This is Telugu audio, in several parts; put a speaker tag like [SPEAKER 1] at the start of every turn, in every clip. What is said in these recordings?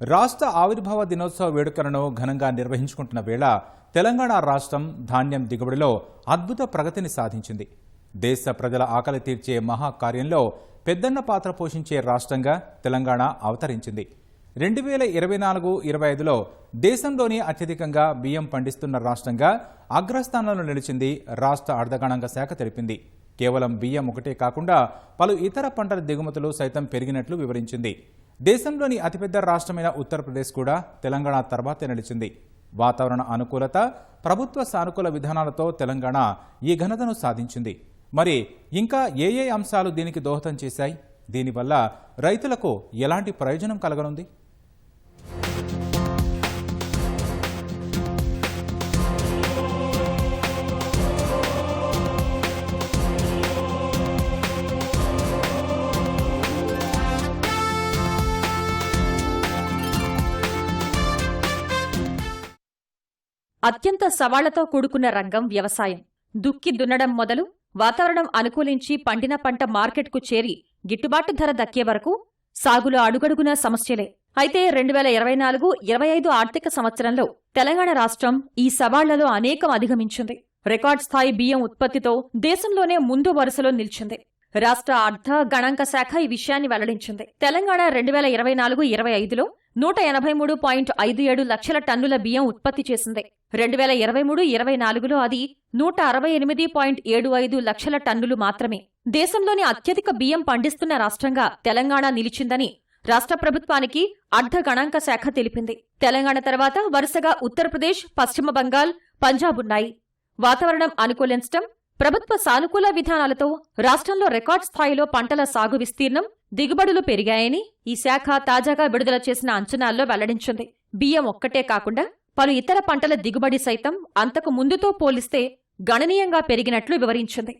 [SPEAKER 1] రాష్ట్ర ఆవిర్భావ దినోత్సవ వేడుకలను ఘనంగా నిర్వహించుకుంటున్న వేళ తెలంగాణ రాష్ట్రం ధాన్యం దిగుబడిలో అద్భుత ప్రగతిని సాధించింది. దేశ ప్రజల ఆకలి తీర్చే మహాకార్యంలో పెద్దన్న పాత్ర పోషించే రాష్ట్రంగా తెలంగాణ అవతరించింది. రెండు వేల ఇరవై నాలుగు ఇరవై ఐదులో దేశంలోనే అత్యధికంగా బియ్యం పండిస్తున్న రాష్ట్రంగా అగ్రస్థానంలో నిలిచింది రాష్ట్ర అర్ధగణాంక శాఖ తెలిపింది. కేవలం బియ్యం ఒకటే కాకుండా పలు ఇతర పంటల దిగుమతులు సైతం పెరిగినట్లు వివరించింది. దేశంలోని అతిపెద్ద రాష్ట్రమైన ఉత్తరప్రదేశ్ కూడా తెలంగాణ తర్వాతే నిలిచింది. వాతావరణ అనుకూలత ప్రభుత్వ సానుకూల విధానాలతో తెలంగాణ ఈ ఘనతను సాధించింది. మరి ఇంకా ఏ ఏ అంశాలు దీనికి దోహదం చేశాయి? దీనివల్ల రైతులకు ఎలాంటి ప్రయోజనం కలగనుంది?
[SPEAKER 2] అత్యంత సవాళ్ళతో కూడుకున్న రంగం వ్యవసాయం. దుక్కి దున్నడం మొదలు వాతావరణం అనుకూలించి పండిన పంట మార్కెట్కు చేరి గిట్టుబాటు ధర దక్కే వరకు సాగులో అడుగడుగునా సమస్యలే. అయితే రెండు వేల ఇరవై నాలుగు ఇరవై ఐదు ఆర్థిక సంవత్సరంలో తెలంగాణ రాష్ట్రం ఈ సవాళ్ళలో అనేకం అధిగమించింది. రికార్డ్ స్థాయి బియ్యం ఉత్పత్తితో దేశంలోనే ముందు వరుసలో నిలిచింది. రాష్ట్ర అర్ధ గణాంక శాఖ ఈ విషయాన్ని వెల్లడించింది. తెలంగాణ రెండు వేల ఇరవై నాలుగు ఇరవై ఐదులో నూట ఎనభై మూడు పాయింట్ ఐదు ఏడు లక్షల టన్నుల బియ్యం ఉత్పత్తి చేసింది. రెండు వేల ఇరవై మూడు ఇరవై నాలుగులో అది నూట అరవై ఎనిమిది పాయింట్ ఏడు ఐదు లక్షల టన్నులు మాత్రమే. దేశంలోని అత్యధిక బియ్యం పండిస్తున్న రాష్ట్రంగా తెలంగాణ నిలిచిందని రాష్ట్ర ప్రభుత్వానికి అర్ధ గణాంక శాఖ తెలిపింది. తెలంగాణ తర్వాత వరుసగా ఉత్తరప్రదేశ్ పశ్చిమ బంగాల్ పంజాబ్ ఉన్నాయి. వాతావరణం అనుకూలించడం ప్రభుత్వ సానుకూల విధానాలతో రాష్ట్రంలో రికార్డ్ స్థాయిలో పంటల సాగు విస్తీర్ణం దిగుబడులు పెరిగాయని ఈ శాఖ తాజాగా విడుదల చేసిన అంచనాల్లో వెల్లడించింది. బియ్యం ఒక్కటే కాకుండా పలు ఇతర పంటల దిగుబడి సైతం అంతకు ముందుతో పోలిస్తే గణనీయంగా పెరిగినట్లు వివరించింది.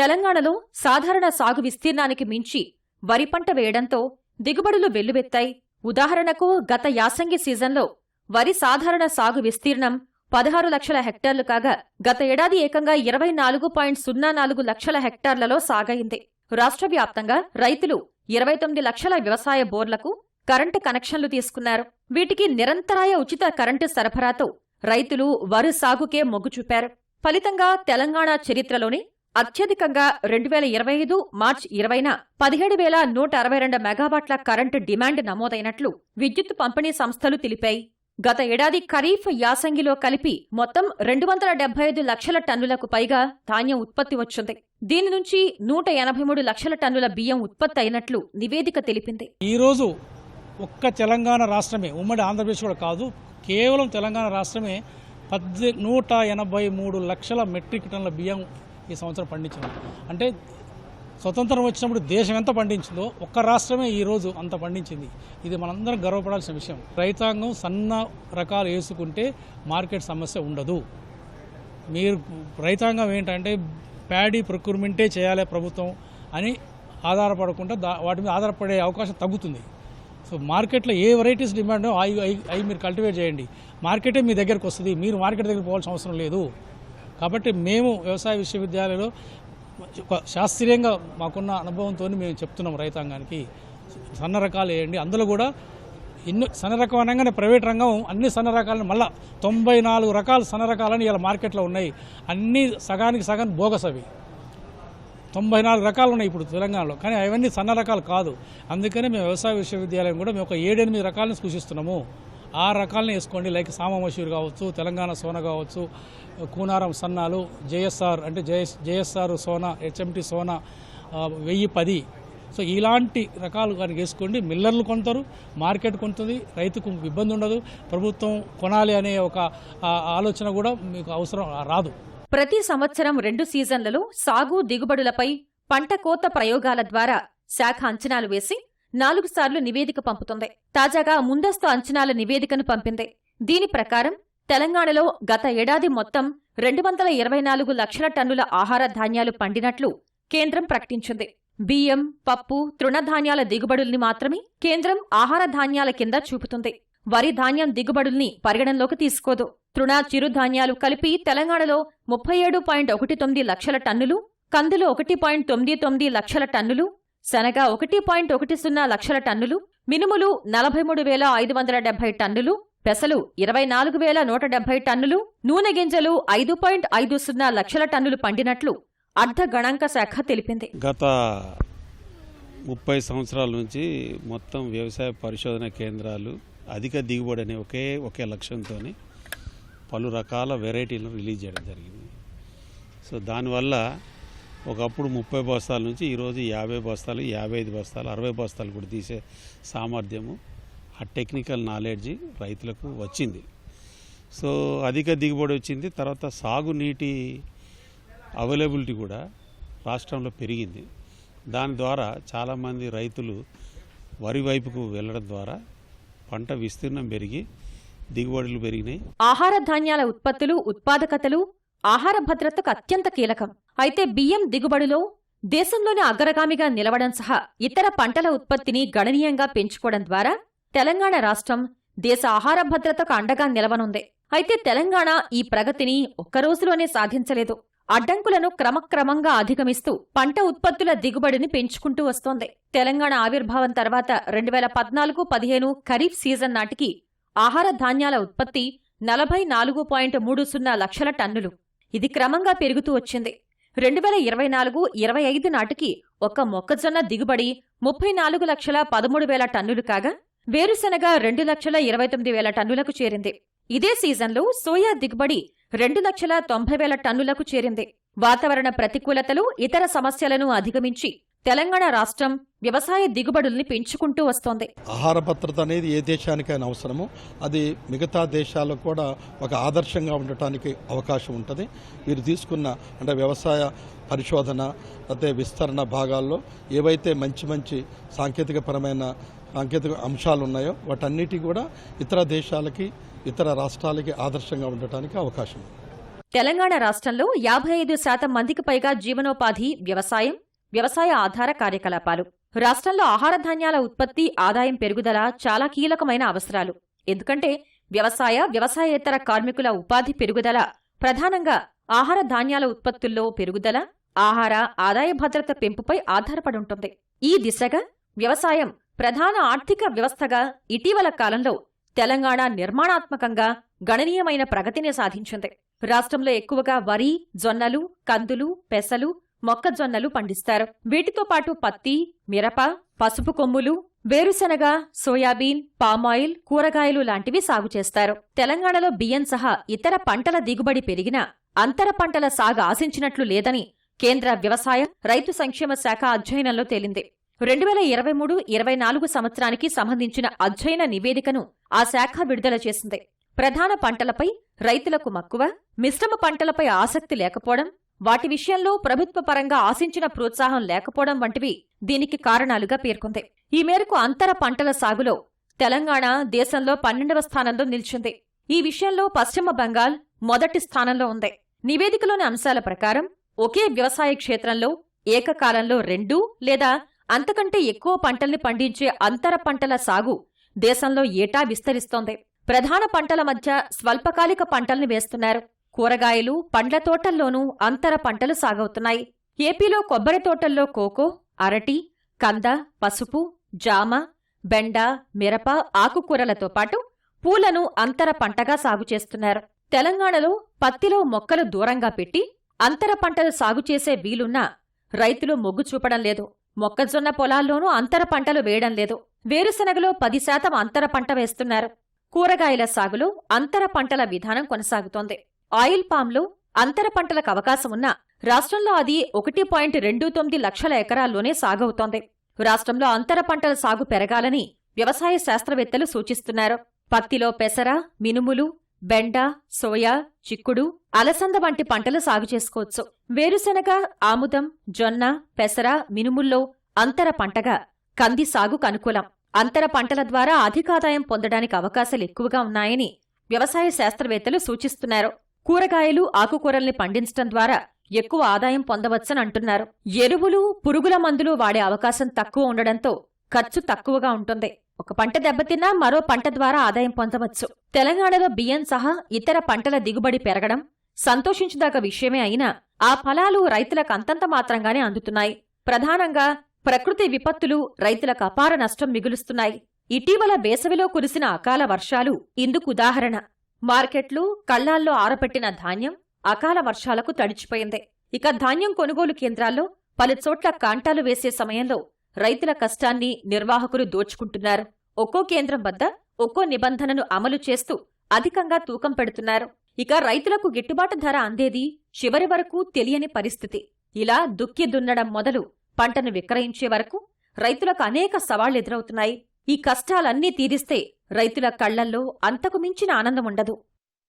[SPEAKER 2] తెలంగాణలో సాధారణ సాగు విస్తీర్ణానికి మించి వరి పంట వేయడంతో దిగుబడులు వెల్లువెత్తాయి. ఉదాహరణకు గత యాసంగి సీజన్లో వరి సాధారణ సాగు విస్తీర్ణం పదహారు లక్షల హెక్టార్లు కాగా గత ఏడాది ఏకంగా ఇరవై నాలుగు పాయింట్ సున్నా నాలుగు లక్షల హెక్టార్లలో సాగైంది. రాష్ట్ర వ్యాప్తంగా రైతులు ఇరవై తొమ్మిది లక్షల వ్యవసాయ బోర్లకు కరెంటు కనెక్షన్లు తీసుకున్నారు. వీటికి నిరంతరాయ ఉచిత కరెంటు సరఫరాతో రైతులు వరి సాగుకే మొగ్గు చూపారు. ఫలితంగా తెలంగాణ చరిత్రలోని అత్యధికంగా రెండు వేల ఇరవై ఐదు మార్చి ఇరవైన పదిహేడు వేల నూట అరవై రెండు మెగావాట్ల కరెంటు డిమాండ్ నమోదైనట్లు విద్యుత్ పంపిణీ సంస్థలు తెలిపాయి. గత ఏడాది ఖరీఫ్ యాసంగిలో కలిపి మొత్తం రెండు వందల డెబ్బై ఐదు లక్షల టన్నులకు పైగా ధాన్యం ఉత్పత్తి వచ్చింది. దీని నుంచి నూట ఎనభై మూడు లక్షల టన్నుల బియ్యం ఉత్పత్తి అయినట్లు నివేదిక తెలిపింది.
[SPEAKER 3] ఈరోజు ఒక్క తెలంగాణ రాష్ట్రమే ఉమ్మడి ఆంధ్రప్రదేశ్ కూడా కాదు కేవలం తెలంగాణ రాష్ట్రమే పద్దె నూట ఎనభై మూడు లక్షల మెట్రిక్ టన్నుల బియ్యం ఈ సంవత్సరం పండించడం. అంటే స్వతంత్రం వచ్చినప్పుడు దేశం ఎంత పండించిందో ఒక్క రాష్ట్రమే ఈరోజు అంత పండించింది. ఇది మనందరం గర్వపడాల్సిన విషయం. రైతాంగం సన్న రకాలు వేసుకుంటే మార్కెట్ సమస్య ఉండదు. మీరు రైతాంగం ఏంటంటే ప్యాడీ ప్రొక్యూర్మెంటే చేయాలి ప్రభుత్వం అని ఆధారపడకుండా వాటి మీద ఆధారపడే అవకాశం తగ్గుతుంది. సో మార్కెట్లో ఏ వెరైటీస్ డిమాండ్ అవి అవి- అవి మీరు కల్టివేట్ చేయండి. మార్కెటే మీ దగ్గరకు వస్తుంది. మీరు మార్కెట్ దగ్గర పోవాల్సిన అవసరం లేదు. కాబట్టి మేము వ్యవసాయ విశ్వవిద్యాలయంలో ఒక శాస్త్రీయంగా మాకున్న అనుభవంతో మేము చెప్తున్నాం రైతాంగానికి. సన్న రకాలు వేయండి. అందులో కూడా ఎన్నో సన్న రకం అనగానే ప్రైవేట్ రంగం అన్ని సన్న రకాలను మళ్ళా తొంభై నాలుగు రకాల సన్న రకాలని ఇలా మార్కెట్లో ఉన్నాయి. అన్ని సగానికి సగం బోగస్ అవి. తొంభై నాలుగు రకాలు ఉన్నాయి ఇప్పుడు తెలంగాణలో. కానీ అవన్నీ సన్న రకాలు కాదు. అందుకనే మేము వ్యవసాయ విశ్వవిద్యాలయం కూడా మేము ఒక ఏడెనిమిది రకాలను సూచిస్తున్నాము. ఆ రకాలను వేసుకోండి. లైక్ సామమశూర్ కావచ్చు తెలంగాణ సోన కావచ్చు కూనారం సన్నాలు జేఎస్ఆర్ అంటే JS JSR Sona HMT Sona వెయ్యి పది. సో ఇలాంటి రకాలు కానీ వేసుకోండి. మిల్లర్లు కొంటారు మార్కెట్ కొంటుంది రైతుకు ఇబ్బంది ఉండదు. ప్రభుత్వం కొనాలి అనే ఒక ఆలోచన కూడా మీకు అవసరం రాదు.
[SPEAKER 2] ప్రతి సంవత్సరం రెండు సీజన్లలో సాగు దిగుబడులపై పంట కోత ప్రయోగాల ద్వారా శాఖ అంచనాలు వేసి నాలుగు సార్లు నివేదిక పంపుతుంది. తాజాగా ముందస్తు అంచనాల నివేదికను పంపింది. దీని ప్రకారం తెలంగాణలో గత ఏడాది మొత్తం రెండు వందల ఇరవై నాలుగు లక్షల టన్నుల ఆహార ధాన్యాలు పండినట్లు కేంద్రం ప్రకటించింది. బియ్యం పప్పు తృణధాన్యాల దిగుబడుల్ని మాత్రమే కేంద్రం ఆహార ధాన్యాల కింద చూపుతుంది. వరి ధాన్యం దిగుబడుల్ని పరిగణనలోకి తీసుకోదు. తృణ చిరుధాన్యాలు కలిపి తెలంగాణలో ముప్పై ఏడు పాయింట్ ఒకటి తొమ్మిది లక్షల టన్నులు కందులు ఒకటి పాయింట్ తొమ్మిది తొమ్మిది లక్షల టన్నులు శనగ ఒకటి పాయింట్ ఒకటి సున్నా లక్షల టన్నులు మినుములు నలభై మూడు వేల ఐదు వందల డెబ్బై టన్నులు పెసలు ఇరవై నాలుగు వేల నూట డెబ్బై టన్నులు నూనె గింజలు ఐదు పాయింట్ ఐదు సున్నా లక్షల టన్నులు పండినట్లు అర్ధ గణాంక శాఖ తెలిపింది.
[SPEAKER 4] గత ముప్పై సంవత్సరాల నుంచి మొత్తం వ్యవసాయ పరిశోధన కేంద్రాలు అధిక దిగుబడి అనే ఒకే ఒకే లక్ష్యంతో పలు రకాల వెరైటీలను రిలీజ్ చేయడం జరిగింది. సో దానివల్ల ఒకప్పుడు ముప్పై బస్తాల నుంచి ఈరోజు యాభై బస్తాలు యాభై ఐదు బస్తాలు అరవై బస్తాలు కూడా తీసే సామర్థ్యము ఆ టెక్నికల్ నాలెడ్జి రైతులకు వచ్చింది. సో అధిక దిగుబడి వచ్చింది తర్వాత సాగునీటి అవైలబిలిటీ కూడా రాష్ట్రంలో పెరిగింది. దాని ద్వారా చాలామంది రైతులు వరి వైపుకు వెళ్ళడం ద్వారా పంట విస్తీర్ణం పెరిగి దిగుబడులు పెరిగినాయి.
[SPEAKER 2] ఆహార ధాన్యాల ఉత్పత్తులు ఉత్పాదకతలు ఆహార భద్రతకు అత్యంత కీలకం. అయితే బియ్యం దిగుబడిలో దేశంలోని అగ్రగామిగా నిలవడం సహా ఇతర పంటల ఉత్పత్తిని గణనీయంగా పెంచుకోవడం ద్వారా తెలంగాణ రాష్ట్రం దేశ ఆహార భద్రతకు అండగా నిలవనుంది. అయితే తెలంగాణ ఈ ప్రగతిని ఒక్క రోజులోనే సాధించలేదు. అడ్డంకులను క్రమక్రమంగా అధిగమిస్తూ పంట ఉత్పత్తుల దిగుబడిని పెంచుకుంటూ వస్తోంది. తెలంగాణ ఆవిర్భావం తర్వాత రెండు వేల పద్నాలుగు పదిహేను ఖరీఫ్ సీజన్ నాటికి ఆహార ధాన్యాల ఉత్పత్తి నలభై నాలుగు పాయింట్ మూడు సున్నా లక్షల టన్నులు. ఇది క్రమంగా పెరుగుతూ వచ్చింది. రెండు వేల ఇరవై నాలుగు ఇరవై ఐదు నాటికి ఒక్క మొక్కజొన్న దిగుబడి ముప్పై నాలుగు లక్షల పదమూడు వేల టన్నులు కాగా వేరుశెనగ రెండు లక్షల ఇరవై తొమ్మిది వేల టన్నులకు చేరింది. ఇదే సీజన్లో సోయా దిగుబడి రెండు లక్షల తొంభై వేల టన్నులకు చేరింది. వాతావరణ ప్రతికూలతలు ఇతర సమస్యలను అధిగమించి తెలంగాణ రాష్ట్రం వ్యవసాయ దిగుబడుల్ని పెంచుకుంటూ వస్తోంది.
[SPEAKER 5] ఆహార భద్రత అనేది ఏ దేశానికైనా అవసరమో. అది మిగతా దేశాలకు కూడా ఒక ఆదర్శంగా ఉండటానికి అవకాశం ఉంటుంది. వీరు తీసుకున్న అంటే వ్యవసాయ పరిశోధన అదే విస్తరణ భాగాల్లో ఏవైతే మంచి మంచి సాంకేతికపరమైన సాంకేతిక అంశాలు ఉన్నాయో వాటన్నిటి కూడా ఇతర దేశాలకి ఇతర రాష్ట్రాలకి ఆదర్శంగా ఉండటానికి అవకాశం.
[SPEAKER 2] తెలంగాణ రాష్ట్రంలో యాభై ఐదు శాతం మందికి పైగా జీవనోపాధి వ్యవసాయం వ్యవసాయ ఆధార కార్యకలాపాలు. రాష్ట్రంలో ఆహార ధాన్యాల ఉత్పత్తి ఆదాయం పెరుగుదల చాలా కీలకమైన అవసరాలు. ఎందుకంటే వ్యవసాయ వ్యవసాయేతర కార్మికుల ఉపాధి పెరుగుదల ప్రధానంగా ఆహార ధాన్యాల ఉత్పత్తుల్లో పెరుగుదల ఆహార ఆదాయ భద్రత పెంపుపై ఆధారపడి ఉంటుంది ఈ దిశగా వ్యవసాయం ప్రధాన ఆర్థిక వ్యవస్థగా ఇటీవల కాలంలో తెలంగాణ నిర్మాణాత్మకంగా గణనీయమైన ప్రగతిని సాధించింది. రాష్ట్రంలో ఎక్కువగా వరి జొన్నలు కందులు పెసలు మొక్కజొన్నలు పండిస్తారు. వీటితో పాటు పత్తి మిరప పసుపు కొమ్ములు వేరుశనగ సోయాబీన్ పామాయిల్ కూరగాయలు లాంటివి సాగు చేస్తారు. తెలంగాణలో బియ్యం సహా ఇతర పంటల దిగుబడి పెరిగినా అంతర పంటల సాగు ఆశించినట్లు లేదని కేంద్ర వ్యవసాయ రైతు సంక్షేమ శాఖ అధ్యయనంలో తేలింది. రెండు వేల ఇరవై మూడు ఇరవై నాలుగు సంవత్సరానికి సంబంధించిన అధ్యయన నివేదికను ఆ శాఖ విడుదల చేసింది. ప్రధాన పంటలపై రైతులకు మక్కువ మిశ్రమ పంటలపై ఆసక్తి లేకపోవడం వాటి విషయంలో ప్రభుత్వ పరంగా ఆశించిన ప్రోత్సాహం లేకపోవడం వంటివి దీనికి కారణాలుగా పేర్కొంది. ఈ మేరకు అంతర పంటల సాగులో తెలంగాణ దేశంలో పన్నెండవ స్థానంలో నిలిచింది. ఈ విషయంలో పశ్చిమ బెంగాల్ మొదటి స్థానంలో ఉంది. నివేదికలోని అంశాల ప్రకారం ఒకే వ్యవసాయ క్షేత్రంలో ఏకకాలంలో రెండు లేదా అంతకంటే ఎక్కువ పంటల్ని పండించే అంతర పంటల సాగు దేశంలో ఏటా విస్తరిస్తోంది. ప్రధాన పంటల మధ్య స్వల్పకాలిక పంటల్ని వేస్తున్నారు. కూరగాయలు పండ్ల తోటల్లోనూ అంతర పంటలు సాగవుతున్నాయి. ఏపీలో కొబ్బరి తోటల్లో కోకో అరటి కంద పసుపు జామ బెండ మిరప ఆకుకూరలతో పాటు పూలను అంతర పంటగా సాగు చేస్తున్నారు. తెలంగాణలో పత్తిలో మొక్కలు దూరంగా పెట్టి అంతర పంటలు సాగు చేసే వీలున్నా రైతులు మొగ్గు చూపడం లేదు. మొక్కజొన్న పొలాల్లోనూ అంతర పంటలు వేయడం లేదు. వేరుశనగలో పది శాతం అంతర పంట వేస్తున్నారు. కూరగాయల సాగులో అంతర పంటల విధానం కొనసాగుతోంది. ఆయిల్ పామ్లో అంతర పంటలకు అవకాశం ఉన్నా రాష్ట్రంలో అది ఒకటి పాయింట్ రెండు తొమ్మిది లక్షల ఎకరాల్లోనే సాగవుతోంది. రాష్ట్రంలో అంతర పంటల సాగు పెరగాలని వ్యవసాయ శాస్త్రవేత్తలు సూచిస్తున్నారు. పత్తిలో పెసర మినుములు బెండ సోయా చిక్కుడు అలసంద వంటి పంటలు సాగు చేసుకోవచ్చు. వేరుశెనగ ఆముదం జొన్న పెసర మినుముల్లో అంతర పంటగా కంది సాగుకు అనుకూలం. అంతర పంటల ద్వారా అధికాదాయం పొందడానికి అవకాశాలు ఎక్కువగా ఉన్నాయని వ్యవసాయ శాస్త్రవేత్తలు సూచిస్తున్నారు. కూరగాయలు ఆకుకూరల్ని పండించటం ద్వారా ఎక్కువ ఆదాయం పొందవచ్చని అంటున్నారు ఎరువులు పురుగుల మందులు వాడే అవకాశం తక్కువ ఉండడంతో ఖర్చు తక్కువగా ఉంటుంది. ఒక పంట దెబ్బతిన్నా మరో పంట ద్వారా ఆదాయం పొందవచ్చు. తెలంగాణలో బియ్యం సహా ఇతర పంటల దిగుబడి పెరగడం సంతోషించదగ్గ విషయమే అయినా ఆ ఫలాలు రైతులకు అంతంత మాత్రంగానే అందుతున్నాయి. ప్రధానంగా ప్రకృతి విపత్తులు రైతులకు అపార నష్టం మిగులుస్తున్నాయి. ఇటీవల వేసవిలో కురిసిన అకాల వర్షాలు ఇందుకు ఉదాహరణ. మార్కెట్లు కళ్ళాల్లో ఆరపెట్టిన ధాన్యం అకాల వర్షాలకు తడిచిపోయింది. ఇక ధాన్యం కొనుగోలు కేంద్రాల్లో పలుచోట్ల కాంటాలు వేసే సమయంలో రైతుల కష్టాన్ని నిర్వాహకులు దోచుకుంటున్నారు. ఒక్కో కేంద్రం వద్ద ఒక్కో నిబంధనను అమలు చేస్తూ అధికంగా తూకం పెడుతున్నారు. ఇక రైతులకు గిట్టుబాటు ధర అందేది చివరి వరకు తెలియని పరిస్థితి. ఇలా దుక్కి దున్నడం మొదలు పంటను విక్రయించే వరకు రైతులకు అనేక సవాళ్ళు ఎదురవుతున్నాయి. ఈ కష్టాలన్నీ తీరిస్తే రైతుల కళ్ళల్లో అంతకు మించిన ఆనందం ఉండదు.